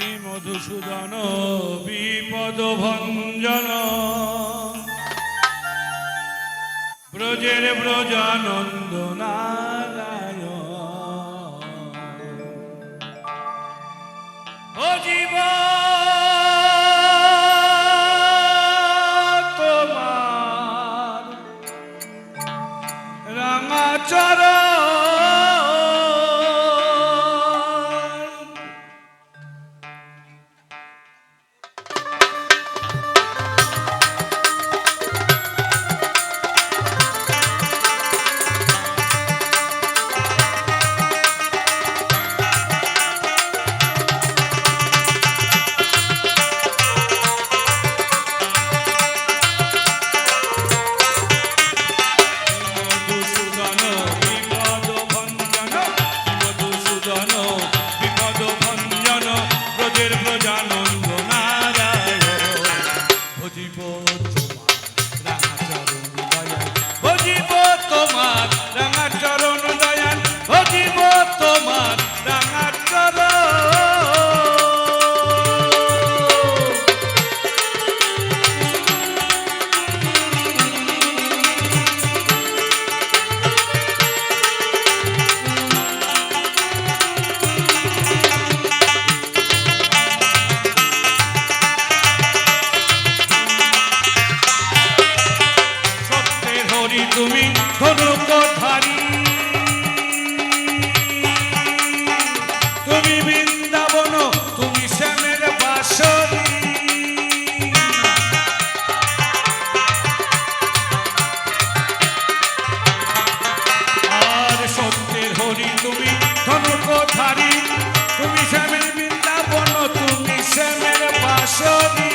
শ্রী মধুসূদন বিপদ ভঞ্জন। ব্রজের ব্রজানন্দ নারায়ণ। তোমার রাঙাচর প্রজানো show.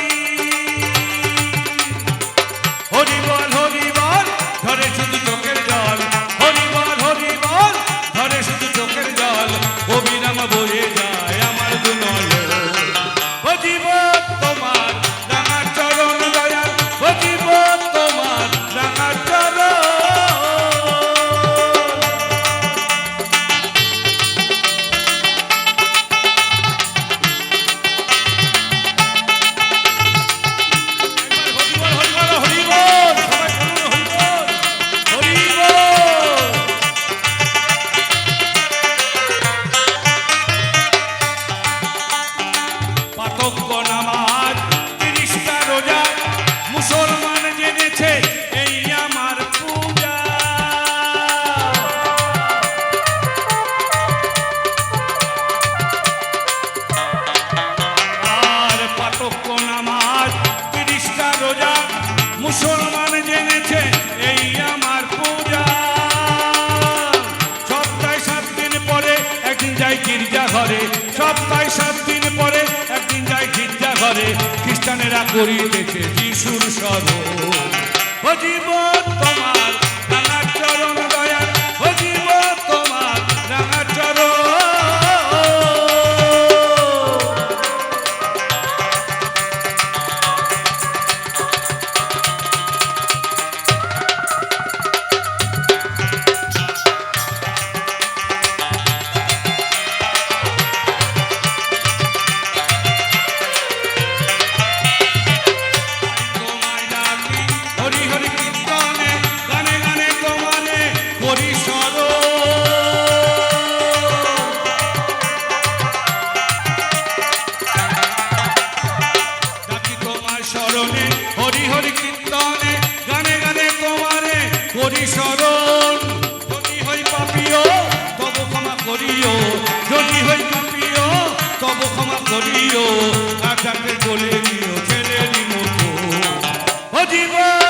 প্রায় সাত দিন পরে একদিন যায় গির্জা ঘরে খ্রিস্টানেরা করিতেছে যিশুর স্মরণ করিও। যদি হই প্রিয় তব ক্ষমা করিও। কাটাকে গলে নিও ছেলে নিমো জীবন!